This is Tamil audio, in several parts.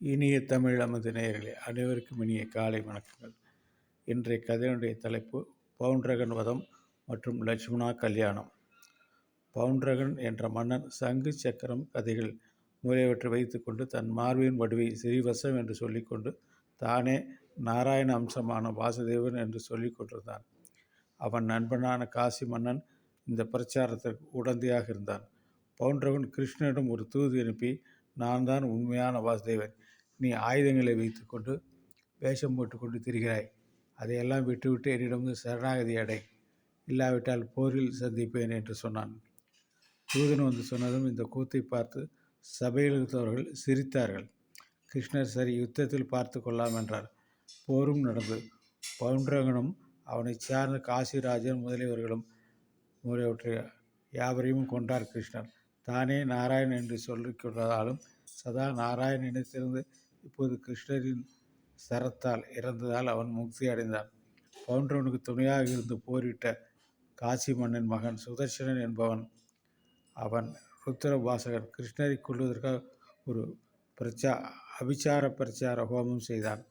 இனிய தமிழ் அமது நேயர்களே அனைவருக்கும் இனிய காலை வணக்கங்கள். இன்றைய கதையினுடைய தலைப்பு பவுண்டரகன் வதம் மற்றும் லட்சுமணா கல்யாணம். பவுண்டரகன் என்ற மன்னன் சங்கு சக்கரம் கதைகள் முதலியவற்றை வைத்துக்கொண்டு தன் மார்பின் வடிவை சிறிவசம் என்று சொல்லிக்கொண்டு தானே நாராயண அம்சமான வாசுதேவன் என்று சொல்லிக் கொண்டிருந்தான். அவன் நண்பனான காசி மன்னன் இந்த பிரச்சாரத்திற்கு உடந்தையாக இருந்தான். பவுண்டரகன் கிருஷ்ணனிடம் ஒரு தூது அனுப்பி நான் தான் உண்மையான வாசுதேவன். நீ ஆயுதங்களை வைத்துக்கொண்டு வேஷம் போட்டுக்கொண்டு திரிகிறாய். அதையெல்லாம் விட்டுவிட்டு என்னிடம் சரணாகதி அடை. இல்லாவிட்டால் போரில் சந்திப்பேன் என்று சொன்னான். தூதன் வந்து சொன்னதும் இந்த கூத்தை பார்த்து சபையில் இருந்தவர்கள் சிரித்தார்கள். கிருஷ்ணர் சரி யுத்தத்தில் பார்த்து கொள்ளலாம் என்றார். போரும் நடந்தது பவுண்டரகனும் அவனைச் சார்ந்த காசிராஜன் முதலியவர்களும் முதலியவற்றை யாவரையும் கொண்டார் கிருஷ்ணர். தானே நாராயணன் என்று சொல்லிக்கொண்டதாலும் சதா நாராயணனிடத்திலிருந்து இப்போது கிருஷ்ணரின் சரத்தால் இறந்ததால் அவன் முக்தி அடைந்தான். பவுண்டரவனுக்கு துணையாக இருந்து போரிட்ட காசி மன்னன் மகன் சுதர்சனன் என்பவன் அவன் ருத்திர கிருஷ்ணரை கொள்வதற்காக ஒரு பிரச்சா அபிச்சார பிரச்சார ஹோமம் செய்தான்.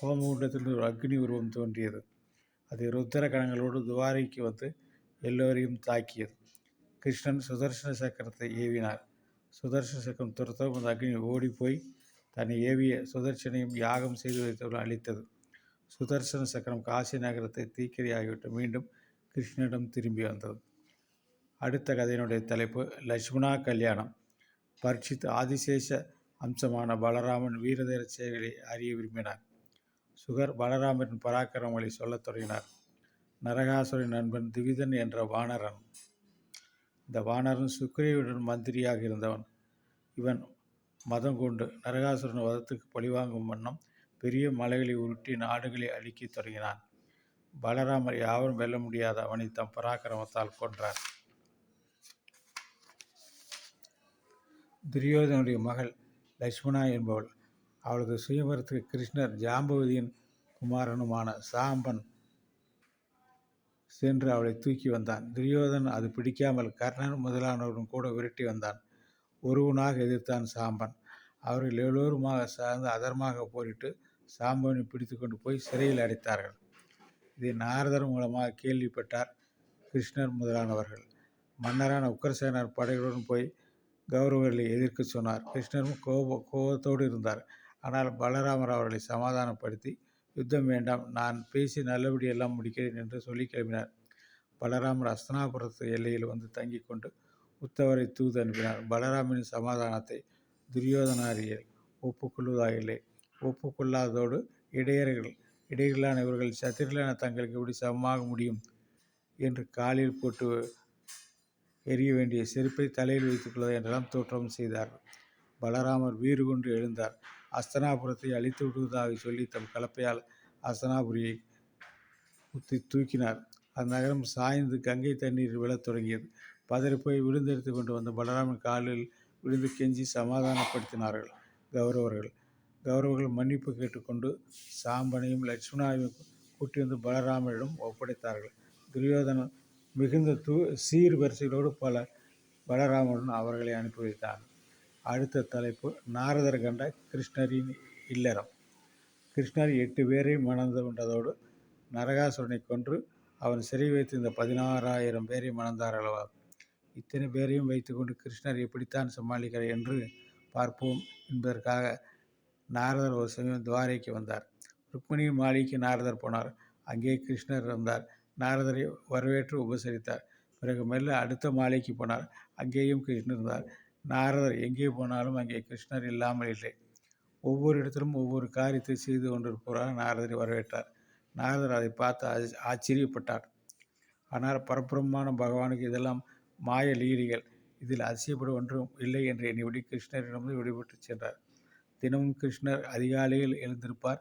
ஹோம ஹோமகுண்டத்தில் ஒரு அக்னி உருவம் தோன்றியது. அது ருத்திர கணங்களோடு துவாரைக்கு வந்து எல்லோரையும் தாக்கியது. கிருஷ்ணன் சுதர்சன சக்கரத்தை ஏவினார். சுதர்சன சக்கரம் துரத்தவும் அந்த அக்னி ஓடிப்போய் தன்னை ஏவிய சுதர்சனையும் யாகம் செய்து வைத்தவர்கள் அளித்தது சுதர்சன சக்கரம் காசி நகரத்தை தீக்கிரையாகிவிட்டு மீண்டும் கிருஷ்ணனிடம் திரும்பி வந்தது. அடுத்த கதையினுடைய தலைப்பு லட்சுமணா கல்யாணம். பரீட்சித் ஆதிசேஷ அம்சமான பலராமன் வீரதேர செயல்களை அறிய விரும்பினார். சுகர் பலராமரின் பராக்கிரமங்களை சொல்லத் தொடங்கினார். நரகாசுரின் நண்பன் திவிதன் என்ற வானரன். இந்த வானரன் சுக்கிரேவுடன் மந்திரியாக இருந்தவன். இவன் மதம் கொண்டு நரகாசுரன் வதத்துக்கு பழிவாங்கும் வண்ணம் பெரிய மலைகளை உருட்டி நாடுகளை அழிக்கத் தொடங்கினான். பலராமர் யாவரும் வெல்ல முடியாத அவனை தம் பராக்கிரமத்தால் கொன்றார். துரியோதனுடைய மகள் லட்சுமணா என்பவள் அவளது சுயம்பரத்துக்கு கிருஷ்ணர் ஜாம்பவதியின் குமாரனுமான சாம்பன் சென்று அவளை தூக்கி வந்தான். துரியோதன் அது பிடிக்காமல் கர்ணன் முதலானவரும் கூட விரட்டி வந்தான். ஒருவனாக எதிர்த்தான் சாம்பன். அவர்கள் எல்லோருமாக சார்ந்து அதர்மாக போரிட்டு சாம்பவனை பிடித்து கொண்டு போய் சிறையில் அடைத்தார்கள். இதை நாரதர் மூலமாக கேள்விப்பட்டார் கிருஷ்ணர் முதலானவர்கள். மன்னரான உக்கரசேனர் படைகளுடன் போய் கௌரவர்களை எதிர்க்க சொன்னார். கிருஷ்ணரும் கோப கோபத்தோடு இருந்தார். ஆனால் பலராமர் அவர்களை சமாதானப்படுத்தி யுத்தம் வேண்டாம். நான் பேசி நல்லபடியெல்லாம் முடிக்கிறேன் என்று சொல்லி கிளம்பினார். பலராமர் அஸ்தனாபுரத்து எல்லையில் வந்து தங்கி கொண்டு உத்தவரை தூது அனுப்பினார். பலராமின் சமாதானத்தை துரியோதனாரியல் ஒப்புக்கொள்வதாயில்லை. ஒப்புக்கொள்ளாததோடு இடையர்கள் இடையிலான இவர்கள் சத்திரலான தங்களுக்கு எப்படி சமமாக முடியும் என்று காலில் போட்டு எரிய வேண்டிய செருப்பை தலையில் வைத்துக் கொள்வது என்றெல்லாம் தோற்றம் செய்தார் பலராமர் வீறு கொண்டு எழுந்தார். அஸ்தனாபுரத்தை அழித்து விடுவதாக சொல்லி தம் கலப்பையால் அஸ்தனாபுரியை குத்தி தூக்கினார். அந்நகரம் சாய்ந்து கங்கை தண்ணீர் விழத் தொடங்கியது. பதறிப்போய் விழுந்தெடுத்து கொண்டு வந்த பலராமன் காலில் விழுந்து கெஞ்சி சமாதானப்படுத்தினார்கள் கௌரவர்கள். கௌரவர்கள் மன்னிப்பு கேட்டுக்கொண்டு சாம்பனையும் லட்சுமணாவையும் கூட்டி வந்து பலராமனிடம் ஒப்படைத்தார்கள். துரியோதனன் மிகுந்த தூ சீர் வரிசைகளோடு பல பலராமனுடன் அவர்களை அனுப்பி வைத்தான். அடுத்த தலைப்பு நாரதர் கண்ட கிருஷ்ணரின் இல்லறம். கிருஷ்ணர் எட்டு பேரை மணந்து கொண்டதோடு நரகாசுரனை கொன்று அவன் சிறை வைத்திருந்த பதினாறாயிரம் பேரை மணந்தார் அல்லவா? இத்தனை பேரையும் வைத்துக்கொண்டு கிருஷ்ணர் எப்படித்தான் சமாளிக்கிறார் என்று பார்ப்போம். என்பதற்காக நாரதர் ஒரு சமயம் துவாரைக்கு வந்தார். ருக்மிணியின் மாளிகைக்கு நாரதர் போனார். அங்கே கிருஷ்ணர் இருந்தார். நாரதரை வரவேற்று உபசரித்தார். பிறகு மெல்ல அடுத்த மாலைக்கு போனார். அங்கேயும் கிருஷ்ணர் இருந்தார். நாரதர் எங்கே போனாலும் அங்கே கிருஷ்ணர் இல்லாமல் இல்லை. ஒவ்வொரு இடத்திலும் ஒவ்வொரு காரியத்தை செய்து கொண்டிருப்பவராக நாரதரை வரவேற்றார். நாரதர் அதை பார்த்து ஆச்சரியப்பட்டார். ஆனால் பரபிரமான பகவானுக்கு இதெல்லாம் மாய லீலிகள். இதில் அதிசயப்பட ஒன்றும் இல்லை என்று எண்ணிவிடி கிருஷ்ணரிடமிருந்து விடுபட்டு சென்றார். தினமும் கிருஷ்ணர் அதிகாலையில் எழுந்திருப்பார்.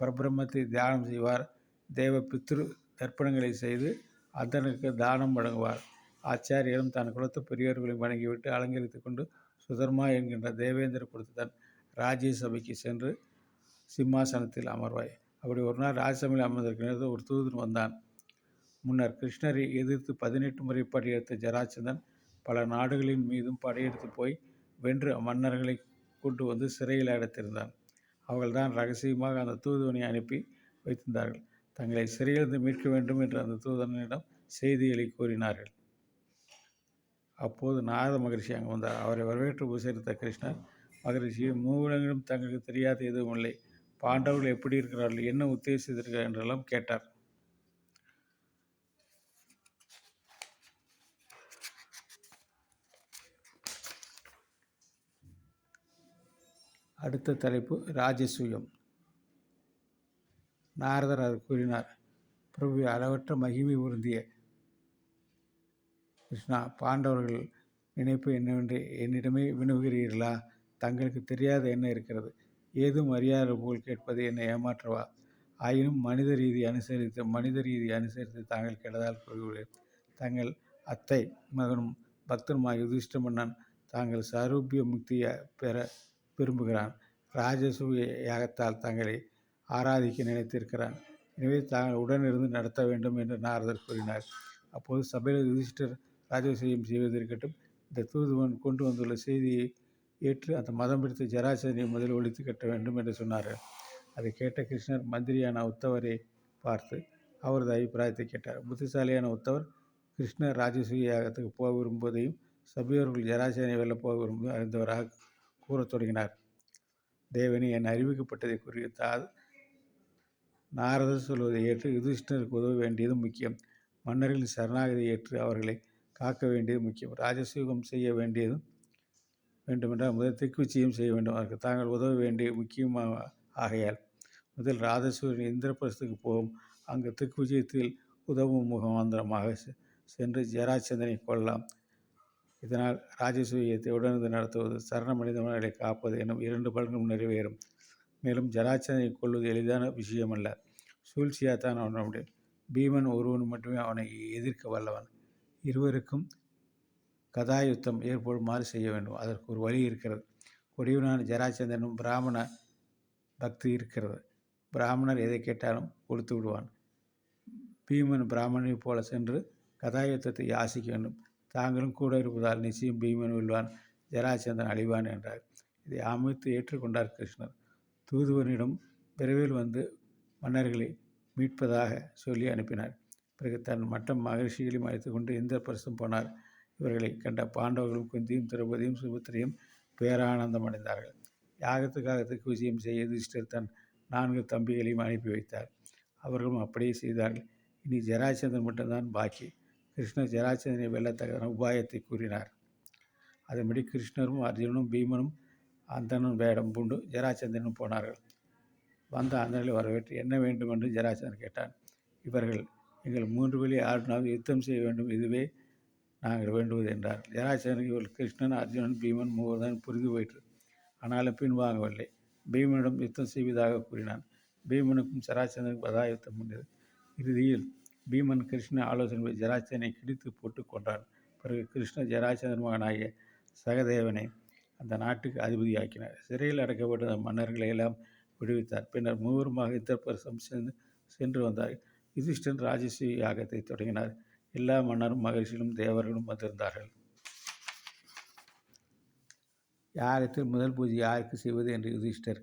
பரபிரம்மத்தை தியானம் செய்வார். தேவ பித்ரு தர்ப்பணங்களை செய்து அந்தனுக்கு தானம் வழங்குவார். ஆச்சாரியரும் தன் குலத்து பெரியோர்களையும் வணங்கிவிட்டு அலங்கரித்து கொண்டு சுதர்மா என்கின்ற தேவேந்திர குலத்துடன் ராஜ்யசபைக்கு சென்று சிம்மாசனத்தில் அமர்வாய். அப்படி ஒரு நாள் ராஜ்யசபையில் அமர்ந்திருக்கிறது ஒரு தூதன் வந்தான். முன்னர் கிருஷ்ணரை எதிர்த்து பதினெட்டு முறை படையெடுத்த ஜராச்சந்தன் பல நாடுகளின் மீதும் படையெடுத்து போய் வென்று மன்னர்களை கொண்டு வந்து சிறையில் அடைத்திருந்தான். அவர்கள்தான் ரகசியமாக அந்த தூதுவனை அனுப்பி வைத்திருந்தார்கள். தங்களை சிறையிலிருந்து மீட்க வேண்டும் என்று அந்த தூதனிடம் செய்திகளை கூறினார்கள். அப்போது நாரத மகரிஷி அங்கு வந்தார். அவரை வரவேற்று உபசரித்த கிருஷ்ணர் மகரிஷி மூவிடங்களும் தங்களுக்கு தெரியாத எதுவும் இல்லை. பாண்டவர்கள் எப்படி இருக்கிறார்கள்? என்ன உத்தேசித்திருக்கிறார் என்றெல்லாம் கேட்டார். அடுத்த தலைப்பு ராஜசூயம். நாரதர் அது கூறினார் பிரபு அளவற்ற மகிமை உருந்திய கிருஷ்ணா பாண்டவர்கள் நினைப்பு என்னவென்று என்னிடமே வினவுகிறீர்களா? தங்களுக்கு தெரியாத என்ன இருக்கிறது? ஏதும் அறியாத போல் கேட்பது என்னை ஏமாற்றவா? ஆயினும் மனித ரீதி அனுசரித்து மனித ரீதி அனுசரித்து தாங்கள் கெட்டதால் கூறுகிறேன் தங்கள் அத்தை மகனும் பக்தனுமாக யுதிஷ்ட மன்னன் தாங்கள் சாரூபிய முக்தியை பெற விரும்புகிறான். ராஜசூய யாகத்தால் தங்களை ஆராதிக்க நினைத்திருக்கிறான். எனவே தாங்கள் உடனிருந்து நடத்த வேண்டும் என்று நாரதர் கூறினார். அப்போது சபையில் யுதிஷ்டர் ராஜசூயம் செய்வதற்கட்டும் இந்த தூதுவன் கொண்டு வந்துள்ள செய்தியை ஏற்று அந்த மதம் பிடித்த ஜராசனை முதலில் ஒழித்து கட்ட வேண்டும் என்று சொன்னார்கள். அதை கேட்ட கிருஷ்ணர் மந்திரியான உத்தவரை பார்த்து அவரது அபிப்பிராயத்தை கேட்டார். புத்திசாலியான உத்தவர் கிருஷ்ணர் ராஜசூய யாகத்துக்கு போக விரும்புவதையும் சபையோர்கள் ஜராசனை வெல்ல போக விரும்புவதும் அறிந்தவராக கூறத் தொடங்கினார். தேவனி என் அறிவிக்கப்பட்டதை குறித்தால் நாரதர் சொல்வதை ஏற்று யுதிஷ்டருக்கு உதவ வேண்டியது முக்கியம். மன்னர்களின் சரணாகதி ஏற்று அவர்களை காக்க வேண்டியது முக்கியம். ராஜசூகம் செய்ய வேண்டியதும் வேண்டுமென்றால் முதல் திக்குச்சியும் செய்ய வேண்டும். அதற்கு தாங்கள் உதவ வேண்டிய முக்கியமாக ஆகையால் முதல் ராஜசூரியன் இந்திரபிரசத்துக்கு போகும் அங்கு திக்குஜயத்தில் உதவும் முகமாந்திரமாக சென்று ஜராச்சந்திரனை கொள்ளலாம். இதனால் ராஜசூயத்தை உடனிருந்து நடத்துவது சரண மனிதர்களை காப்பது எனும் இரண்டு பலன்களும் நிறைவேறும். மேலும் ஜராச்சந்திரனை கொள்வது எளிதான விஷயமல்ல. சூழ்ச்சியாகத்தான் அவன் முடியும் பீமன் ஒருவன் மட்டுமே அவனை எதிர்க்க வல்லவன். இருவருக்கும் கதாயுத்தம் ஏற்படுமாறு செய்ய வேண்டும். அதற்கு ஒரு வழி இருக்கிறது. கொடியவனான ஜராச்சந்திரனும் பிராமண பக்தி இருக்கிறது. பிராமணர் எதை கேட்டாலும் கொடுத்து விடுவான். பீமன் பிராமணனை போல சென்று கதாயுத்தத்தை யாசிக்க வேண்டும். தாங்களும் கூட இருப்பதால் நிச்சயம் பீமன் வெல்வான். ஜராச்சந்திரன் அழிவான் என்றார். இதை அமைத்து ஏற்றுக்கொண்டார் கிருஷ்ணர். தூதுவனிடம் விரைவில் வந்து மன்னர்களை மீட்பதாக சொல்லி அனுப்பினார். பிறகு தன் மற்ற மகிழ்ச்சிகளையும் அழைத்து கொண்டு எந்த போனார். இவர்களை கண்ட பாண்டவர்களும் குந்தியும் திரௌபதியும் சுபத்திரையும் பேரானந்தம் அடைந்தார்கள். யாகத்துக்காக விஜயம் செய்ய யுதிஷ்டர் தன் நான்கு தம்பிகளையும் அனுப்பி வைத்தார். அவர்களும் அப்படியே செய்தார்கள். இனி ஜராச்சந்திரன் மட்டும்தான் பாக்கி. கிருஷ்ணர் ஜராச்சந்திரனை வெல்லத்தக்க உபாயத்தை கூறினார். அதன்படி கிருஷ்ணரும் அர்ஜுனனும் பீமனும் அந்தனும் வேடம் பூண்டு ஜராச்சந்திரனும் போனார்கள். வந்த அந்தனில் வரவேற்று என்ன வேண்டும் என்று ஜராச்சந்திரன் கேட்டான். இவர்கள் எங்கள் மூன்று வழி ஆடினால் யுத்தம் செய்ய வேண்டும். இதுவே நாங்கள் வேண்டுவது என்றார். ஜராச்சந்திரன் இவள் கிருஷ்ணன் அர்ஜுனன் பீமன் மூவர்தான் புரிந்து போயிற்று. ஆனாலும் பின்வாங்கவில்லை பீமனிடம் யுத்தம் செய்வதாக கூறினான். பீமனுக்கும் ஜராச்சந்திரனுக்கும் பதா யுத்தம் இறுதியில் பீமன் கிருஷ்ண ஆலோசனை ஜராசனை கிடித்து போட்டு கொண்டான் பிறகு கிருஷ்ண ஜராசந்தன் மகனாகிய சகதேவனை அந்த நாட்டுக்கு அதிபதியாக்கினார். சிறையில் அடைக்கப்பட்ட மன்னர்களை எல்லாம் விடுவித்தார். பின்னர் மூவருமாக இத்தரப்பரசம் சென்று சென்று வந்தார் யுதிஷ்டன் ராஜஸ்ரீ யாகத்தை தொடங்கினார். எல்லா மன்னரும் மகிழ்ச்சியிலும் தேவர்களும் வந்திருந்தார்கள். யாகத்தில் முதல் பூஜை யாருக்கு செய்வது என்று யுதிஷ்டர்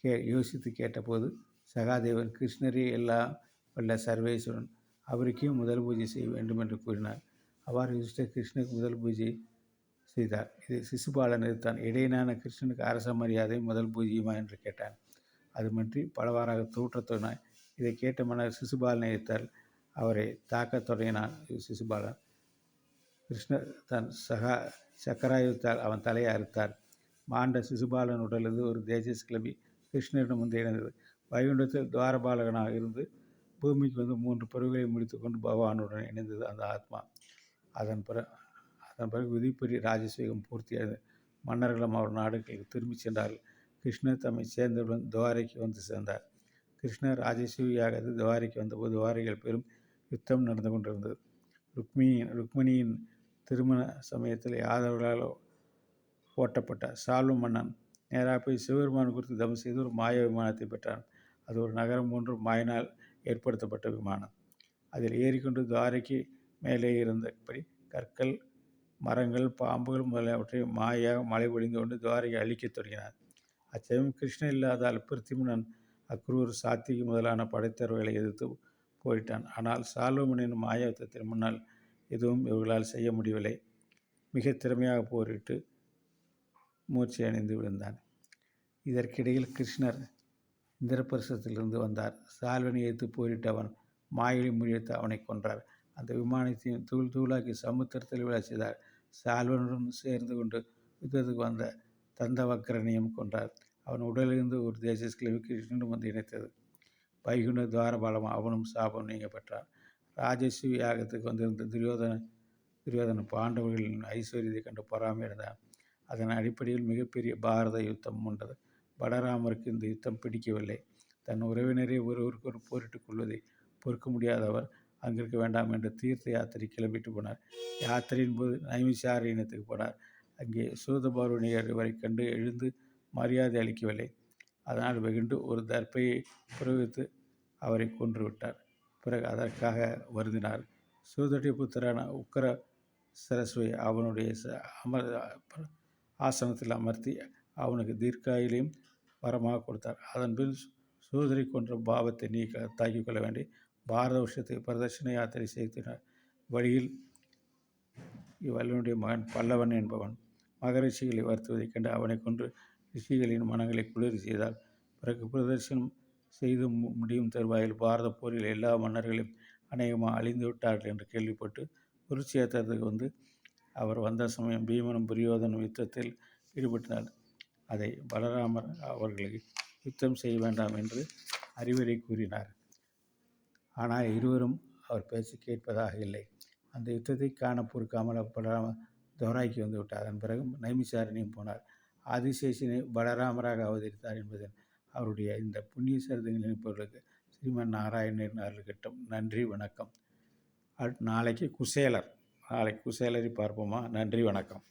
கே யோசித்து கேட்டபோது சகாதேவன் கிருஷ்ணரே எல்லாம் வல்ல சர்வேஸ்வரன் அவருக்கே முதல் பூஜை செய்ய வேண்டும் என்று கூறினார். அவ்வாறு யுதிஷ்டர் கிருஷ்ணருக்கு முதல் பூஜை செய்தார். இது சிசுபாலன் எதிர்த்தான் இடையினான கிருஷ்ணனுக்கு அரச மரியாதை முதல் பூஜ்யமா என்று கேட்டான். அது மன்றி பலவாறாக தோற்றத்தினாய் இதை கேட்ட மன்னர் சிசுபாலனை எதிர்த்தால் அவரை தாக்கத் தொடங்கினான். சிசுபாலன். கிருஷ்ணர் தன் சகா சக்கராயுத்தால் அவன் தலையை அறுத்தார். மாண்ட சிசுபாலன் உடலிருந்து ஒரு தேஜஸ் கிளம்பி கிருஷ்ணரிடம் வந்து இணைந்தது. வைகுண்டத்தில் துவாரபாலகனாக இருந்து பூமிக்கு வந்து மூன்று பிறகுகளை முடித்து கொண்டு பகவானுடன் இணைந்தது அந்த ஆத்மா. அதன் பிற அதன் பிறகு விதிப்பெரிய ராஜசேகம் பூர்த்தியானது. மன்னர்களும் அவர் நாடுகளுக்கு திரும்பிச் சென்றார்கள். கிருஷ்ணர் தம்மை சேர்ந்தவுடன் துவாரைக்கு வந்து சேர்ந்தார். கிருஷ்ணர் ராஜசூயாக துவாரைக்கு வந்தபோது துவாரிகள் பெரும் யுத்தம் நடந்து கொண்டிருந்தது. ருக்மிணியின் ருக்மிணியின் திருமண சமயத்தில் யாதவர்களால் ஓட்டப்பட்ட சால்வ மன்னன் நேராக போய் சிவபெருமான் குறித்து தவம் செய்து ஒரு மாய விமானத்தை பெற்றான். அது ஒரு நகரம் போன்று மாயினால் ஏற்படுத்தப்பட்ட விமானம். அதில் ஏறிக்கொண்டு துவாரைக்கு மேலே இருந்தபடி கற்கள் மரங்கள் பாம்புகள் முதலியவற்றை மாயாக மழை பொழிந்து கொண்டு துவாரிகை அழிக்கத் தொடங்கினார். அச்சமயம் கிருஷ்ணன் இல்லாதால் பிருத்திமுனன் அக்ரூர் சாத்திகி முதலான படைத்தரவுகளை எதிர்த்து போயிட்டான் ஆனால் சாலோமனின் மாயத்தத்தின் முன்னால் எதுவும் இவர்களால் செய்ய முடியவில்லை. மிக திறமையாக போரிட்டு மூர்ச்சி அணிந்து விழுந்தான். இதற்கிடையில் கிருஷ்ணர் இந்திரபிரசத்திலிருந்து வந்தார். சால்வனை எதிர்த்து போரிட்டவன் அவன் மாயலை அவனை கொன்றார். அந்த விமானத்தையும் தூள் தூளாக்கி சமுத்திரத்தில் விழச் செய்தார். சால்வனுடன் சேர்ந்து கொண்டு யுத்தத்துக்கு வந்த தந்தவக்கரனையும் கொன்றார். அவன் உடலிலிருந்து ஒரு தேசஸ்கிழமை கிருஷ்ணனும் வந்து இணைத்தது. வைகுண்ட துவாரபாலம் அவனும் சாபம் நீங்க பெற்றான் ராஜஸ்வி யாகத்துக்கு வந்திருந்த துரியோதன துரியோதன பாண்டவர்களின் ஐஸ்வர்யத்தை கண்டு பொறாமையடைந்தான் அதன் அடிப்படையில் மிகப்பெரிய பாரத யுத்தம் உண்டது. பலராமருக்கு இந்த யுத்தம் பிடிக்கவில்லை. தன் உறவினரை ஒருவருக்கொரு போரிட்டுக் கொள்வதை பொறுக்க முடியாதவர் அங்கிருக்க வேண்டாம் என்று தீர்த்த யாத்திரை கிளம்பிட்டு போனார். யாத்திரையின் போது நைமிசார இனத்துக்கு போனார். அங்கே சூதபாருணியர் இவரை கண்டு எழுந்து மரியாதை அளிக்கவில்லை. அதனால் வெகுண்டு ஒரு தர்ப்பையை புறவித்து அவரை கொன்றுவிட்டார். பிறகு அதற்காக வருந்தினார். சூதட்டி புத்திரான உக்கர சரஸ்வை அவனுடைய அமர் ஆசனத்தில் அமர்த்தி அவனுக்கு தீர்க்காயிலையும் வரமாக கொடுத்தார். அதன்பின் சூதரி கொன்ற பாவத்தை நீக்க தாக்கிக் கொள்ள வேண்டி பாரத வருஷத்தை பிரதர்ஷன யாத்திரை செய்தனர் வழியில் இவ்வல்லனுடைய மகன் பல்லவன் என்பவன் மகரிஷிகளை வருத்துவதைக் கண்டு அவனை கொன்று ரிஷிகளின் மனங்களை குளிர் செய்தார் பிறகு பிரதர்சனம் செய்து முடியும் தருவாயில் பாரத போரில் எல்லா மன்னர்களையும் அநேகமாக அழிந்து விட்டார்கள் என்று கேள்விப்பட்டு குருட்சேத்திரத்துக்கு வந்து அவர் வந்த சமயம் பீமனும் துரியோதனும் யுத்தத்தில் ஈடுபட்டனர். அதை பலராமர் அவர்களுக்கு யுத்தம் செய்ய வேண்டாம் என்று அறிவுரை கூறினார். ஆனால் இருவரும் அவர் பேச்சு கேட்பதாக இல்லை. அந்த யுத்தத்தை காண பொறுக்காமல் பலராம தோராய்க்கு வந்து விட்டார். அதன் பிறகு நைமிசாரணியும் போனார். ஆதிசேஷனை பலராமராக அவதரித்தார் என்பதன் அவருடைய இந்த புண்ணிய சரிதங்கள் நினைப்பவர்களுக்கு ஸ்ரீமன் நாராயணன் அருள்கிட்டும். நன்றி வணக்கம். அட் நாளைக்கு குசேலர். நாளைக்கு குசேலரை பார்ப்போமா? நன்றி வணக்கம்.